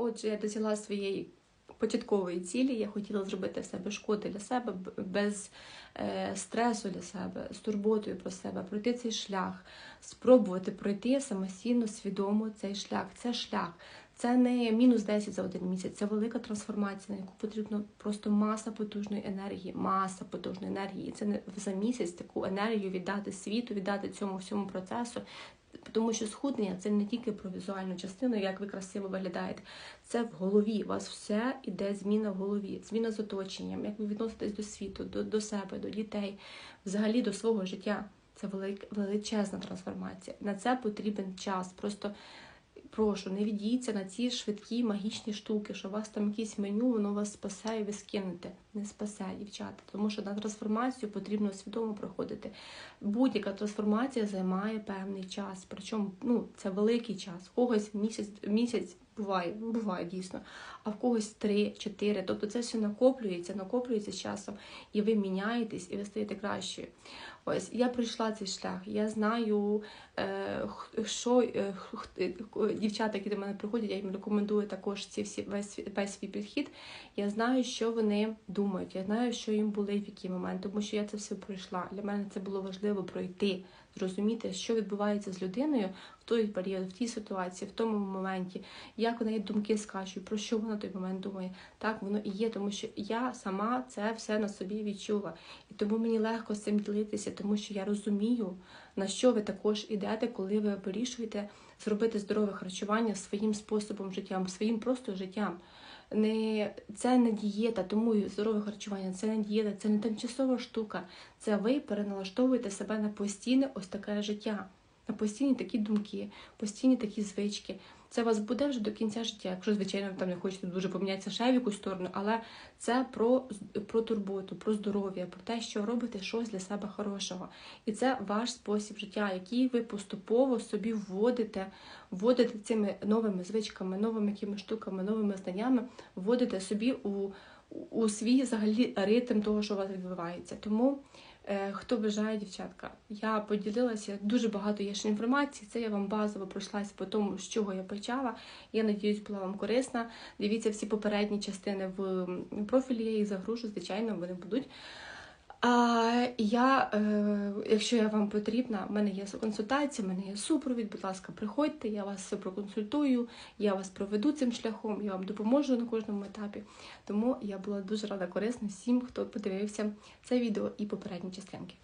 Отже, я досягла своєї початкової цілі. Я хотіла зробити все без шкоди для себе, без е, стресу для себе, з турботою про себе, пройти цей шлях, спробувати пройти самостійно, свідомо цей шлях. Це шлях. Це не мінус 10 за один місяць, це велика трансформація, на яку потрібно просто маса потужної енергії, маса потужної енергії. І це не за місяць таку енергію віддати світу, віддати цьому всьому процесу. Тому що схуднення це не тільки про візуальну частину, як ви красиво виглядаєте. Це в голові. У вас все іде зміна в голові, зміна з оточенням, як ви відноситесь до світу, до, до себе, до дітей, взагалі до свого життя. Це величезна трансформація. На це потрібен час. Просто прошу, не відійдіться на ці швидкі магічні штуки, що у вас там якесь меню, воно вас спасе і ви скинете. Не спасе, дівчата. Тому що на трансформацію потрібно свідомо проходити. Будь-яка трансформація займає певний час. Причому ну, це великий час. Когось місяць, місяць буває, буває дійсно, а в когось 3-4. Тобто це все накоплюється, накоплюється з часом, і ви міняєтесь, і ви стаєте кращою. Ось я пройшла цей шлях. Я знаю, е, що е, е, дівчата, які до мене приходять, я їм рекомендую також ці всі весь, весь свій підхід. Я знаю, що вони думають, я знаю, що їм болить в який момент, тому що я це все пройшла. Для мене це було важливо пройти, зрозуміти, що відбувається з людиною той період, в тій ситуації, в тому моменті, як в неї думки скачуть, про що вона той момент думає. Так воно і є, тому що я сама це все на собі відчула. І тому мені легко з цим ділитися, тому що я розумію, на що ви також ідете, коли ви вирішуєте зробити здорове харчування своїм способом життя, своїм просто життям. Не, це не дієта, тому здорове харчування, це не дієта, це не тимчасова штука. Це ви переналаштовуєте себе на постійне ось таке життя, на постійні такі думки, постійні такі звички. Це вас буде вже до кінця життя, якщо, звичайно, ви там не хочете дуже помінятися ще в якусь сторону, але це про, про турботу, про здоров'я, про те, що робите щось для себе хорошого. І це ваш спосіб життя, який ви поступово собі вводите, вводите цими новими звичками, новими якими штуками, новими знаннями, вводите собі у, у свій взагалі ритм того, що у вас відбувається. Тому Е, Хто бажає, дівчатка, я поділилася дуже багато є ще інформації. Це я вам базово пройшлася по тому, з чого я почала. Я надіюсь, була вам корисна. Дивіться всі попередні частини в профілі, я їх загружу, звичайно, вони будуть. А я, е, якщо я вам потрібна, в мене є консультація, в мене є супровід. Будь ласка, приходьте, я вас проконсультую, я вас проведу цим шляхом, я вам допоможу на кожному етапі. Тому я була дуже рада корисна всім, хто подивився це відео і попередні частинки.